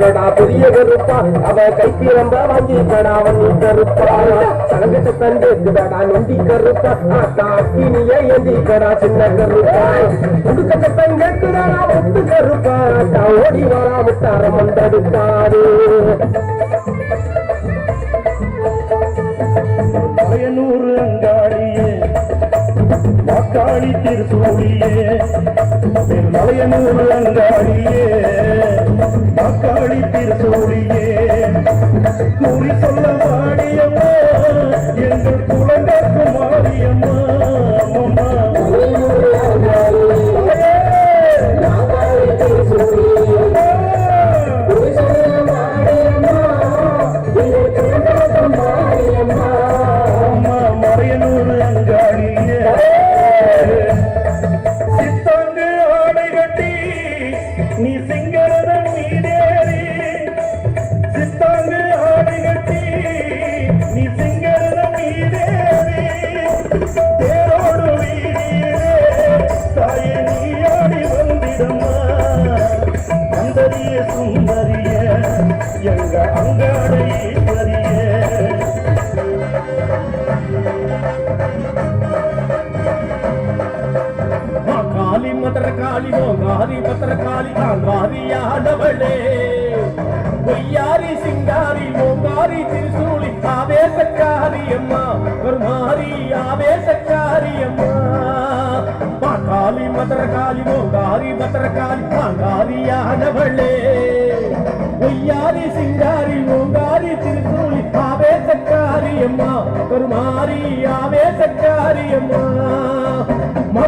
சொல்றடா பெரிய வெறுப்பா அவ கைத்திரம்ப வாங்கிக்கடா அவன் நீ கருப்பா. சலங்கத்தை தண்டேத்துடா நொண்டி கருப்பா. காக்கினிய எந்திக்கடா சின்ன கருப்பா. உடுக்கத்தை தங்கத்துடா ஒத்து கருப்பா. ஓடி வரா விட்டார மந்தடுத்தாரு நூறு அங்காடியே வாக்காளி திருசூழியே மலையனூர் அங்காடியே வாக்காளி திருசூழியே சொல்ல மாடியம்மா எங்கள் காளி மதர காளி மோகாரி மதர காளி காங்காரியானவளே பொய்யாரி ஆவேசக்காரி ஒரு மாறி ஆவேசக்காரியம்மா. காளி மதர காளி மோகாரி மதர காளி காங்காரியானவளே பொய்யாரி சிங்காரி ஓங்காரி திருசூலி ஆவேசக்காரியம்மா ஒரு மாறி ஆவேசக்காரியம்மா. அம்மா